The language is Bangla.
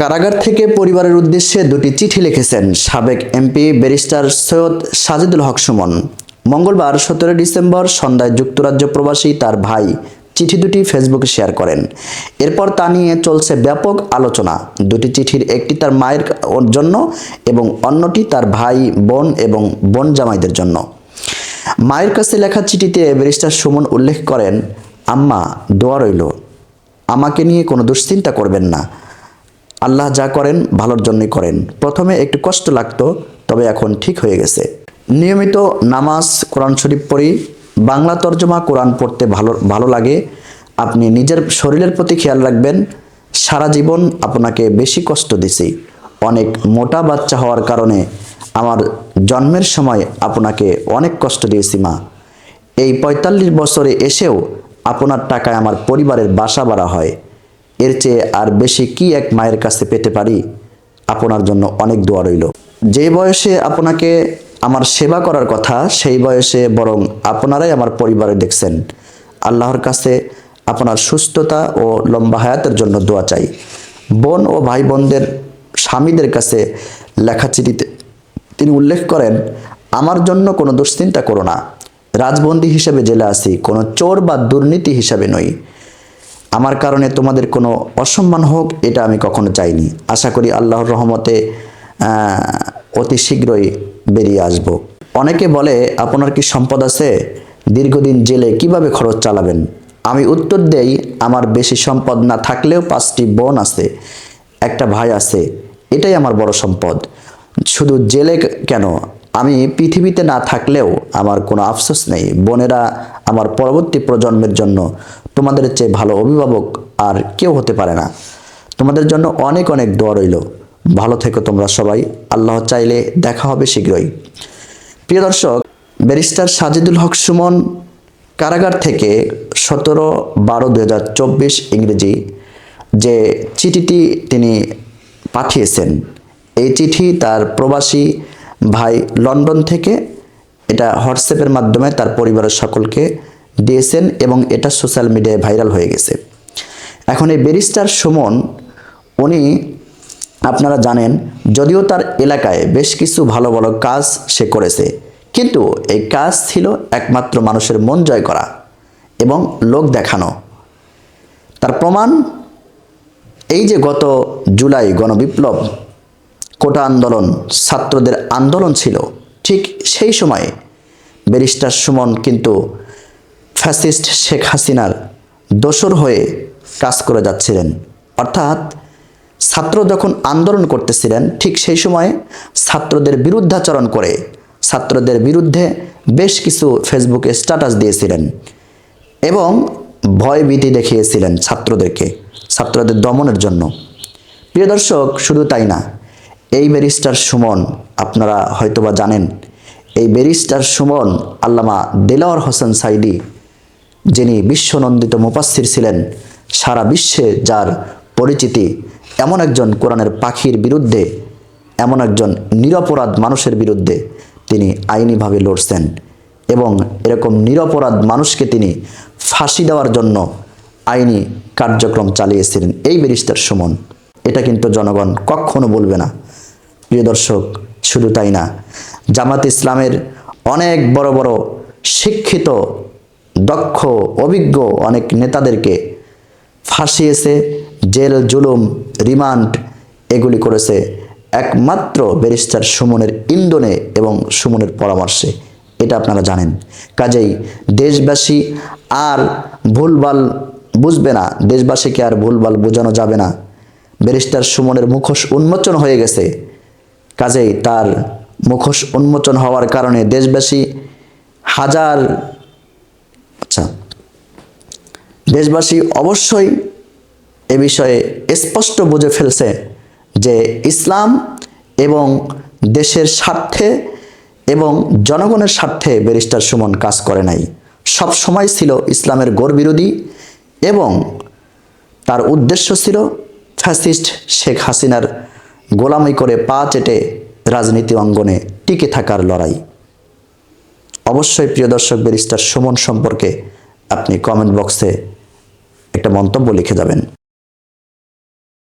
কারাগার থেকে পরিবারের উদ্দেশ্যে দুটি চিঠি লিখেছেন সাবেক এমপি ব্যারিস্টার সৈয়দ সাজিদুল হক সুমন। মঙ্গলবার সতেরো ডিসেম্বর সন্ধ্যায় যুক্তরাজ্য প্রবাসী তার ভাই চিঠি দুটি ফেসবুকে শেয়ার করেন। এরপর তা নিয়ে চলছে ব্যাপক আলোচনা। দুটি চিঠির একটি তার মায়ের জন্য এবং অন্যটি তার ভাই, বোন এবং বোন জামাইদের জন্য। মায়ের কাছে লেখা চিঠিতে ব্যারিস্টার সুমন উল্লেখ করেন, আম্মা, দোয়া রইল। আমাকে নিয়ে কোনো দুশ্চিন্তা করবেন না। আল্লাহ যা করেন ভালোর জন্যই করেন। প্রথমে একটু কষ্ট লাগতো, তবে এখন ঠিক হয়ে গেছে। নিয়মিত নামাজ কোরআন শরীফ পড়ি, বাংলা তর্জমা কোরআন পড়তে ভালো ভালো লাগে। আপনি নিজের শরীরের প্রতি খেয়াল রাখবেন, সারা জীবন আপনাকে বেশি কষ্ট দিছি। অনেক মোটা বাচ্চা হওয়ার কারণে আমার জন্মের সময় আপনাকে অনেক কষ্ট দিয়েছি মা। এই পঁয়তাল্লিশ বছরে এসেও আপনার টাকায় আমার পরিবারের বাসা বাড়া হয়। এর চেয়ে আর বেশি কি এক মায়ের কাছে পেতে পারি? আপনার জন্য অনেক দোয়া রইল। যে বয়সে আপনাকে আমার সেবা করার কথা, সেই বয়সে বরং আপনারাই আমার পরিবারে দেখছেন। আল্লাহর কাছে আপনার সুস্থতা ও লম্বা হায়াতের জন্য দোয়া চাই। বোন ও ভাই বোনদের স্বামীদের কাছে লেখা চিঠিতে তিনি উল্লেখ করেন, আমার জন্য কোনো দুশ্চিন্তা করো না। রাজবন্দী হিসেবে জেলে আসি কোনো চোর বা দুর্নীতি হিসাবে নই। আমার কারণে তোমাদের কোনো অসম্মান হোক, এটা আমি কখনো চাইনি। আশা করি আল্লাহর রহমতে অতি শীঘ্রই বেরিয়ে আসব। অনেকে বলে, আপনার কি সম্পদ আছে? দীর্ঘদিন জেলে কীভাবে খরচ চালাবেন? আমি উত্তর দেই, আমার বেশি সম্পদ না থাকলেও পাঁচটি বোন আছে, একটা ভাই আছে। এটাই আমার বড় সম্পদ। শুধু জেলে কেন? আমি পৃথিবীতে না থাকলেও আমার কোনো আফসোস নেই। বোনেরা আমার পরবর্তী প্রজন্মের জন্য তোমাদের চেয়ে ভালো অভিভাবক আর কেউ হতে পারে না। তোমাদের জন্য অনেক অনেক দোয়া রইল। ভালো থেকো তোমরা সবাই। আল্লাহ চাইলে দেখা হবে শীঘ্রই। প্রিয় দর্শক, ব্যারিস্টার সাজিদুল হক সুমন কারাগার থেকে সতেরো বারো দু হাজার চব্বিশ ইংরেজি যে চিঠিটি তিনি পাঠিয়েছেন, এই চিঠি তার প্রবাসী ভাই লন্ডন থেকে। এটা হোয়াটসঅ্যাপের মাধ্যমে তার পরিবারের সকলকে দিয়েছেন এবং এটা সোশ্যাল মিডিয়ায় ভাইরাল হয়ে গেছে। এখন এই ব্যারিস্টার সুমন, উনি আপনারা জানেন, যদিও তার এলাকায় বেশ কিছু ভালো ভালো কাজ সে করেছে, কিন্তু এই কাজ ছিল একমাত্র মানুষের মন জয় করা এবং লোক দেখানো। তার প্রমাণ, এই যে গত জুলাই গণবিপ্লব, কোটা আন্দোলন, ছাত্রদের আন্দোলন ছিল, ঠিক সেই সময়ে ব্যারিস্টার সুমন কিন্তু ফ্যাসিস্ট শেখ হাসিনার দোসর হয়ে কাজ করে যাচ্ছিলেন। অর্থাৎ ছাত্র যখন আন্দোলন করতেছিলেন, ঠিক সেই সময় ছাত্রদের বিরুদ্ধাচরণ করে ছাত্রদের বিরুদ্ধে বেশ কিছু ফেসবুকে স্ট্যাটাস দিয়েছিলেন এবং ভয় ভীতি দেখিয়েছিলেন ছাত্রদেরকে, ছাত্রদের দমনের জন্য। প্রিয় দর্শক, শুধু তাই না, এই ব্যারিস্টার সুমন, আপনারা হয়তোবা জানেন, এই ব্যারিস্টার সুমন আল্লামা দেলাওয়ার হোসেন সাইদি যিনি বিশ্বনন্দিত মুপাস্সির ছিলেন, সারা বিশ্বে যার পরিচিতি এমন একজন কোরআনের পাখির বিরুদ্ধে, এমন একজন নিরপরাধ মানুষের বিরুদ্ধে তিনি আইনিভাবে লড়ছেন এবং এরকম নিরপরাধ মানুষকে তিনি ফাঁসি দেওয়ার জন্য আইনি কার্যক্রম চালিয়েছিলেন। এই ব্যারিস্টার সুমন, এটা কিন্তু জনগণ কখনো বলবে না। প্রিয় দর্শক, শুধু তাই না, জামাত ইসলামের অনেক বড় বড় শিক্ষিত দক্ষ, অভিজ্ঞ অনেক নেতাদেরকে ফাঁসিয়েছে, জেল, জুলুম, রিমান্ড এগুলি করেছে একমাত্র ব্যারিস্টার সুমনের ইন্ধনে এবং সুমনের পরামর্শে। এটা আপনারা জানেন। কাজেই দেশবাসী আর ভুলভাল বুঝবে না, দেশবাসীকে আর ভুলভাল বোঝানো যাবে না। ব্যারিস্টার সুমনের মুখোশ উন্মোচন হয়ে গেছে। কাজেই তার মুখোশ উন্মোচন হওয়ার কারণে দেশবাসী হাজার আচ্ছা। দেশবাসী অবশ্যই এ বিষয়ে স্পষ্ট বুঝে ফেলছে যে ইসলাম এবং দেশের স্বার্থে এবং জনগণের স্বার্থে ব্যারিস্টার সুমন কাজ করে নাই। সব সময় ছিল ইসলামের গোর বিরোধী এবং তার উদ্দেশ্য ছিল ফ্যাসিস্ট শেখ হাসিনার গোলামি করে পা চেটে রাজনীতি অঙ্গনে টিকে থাকার লড়াই। অবশ্যই প্রিয় দর্শক ব্যারিস্টার সুমন সম্পর্কে আপনি কমেন্ট বক্সে একটা মন্তব্য লিখে যাবেন।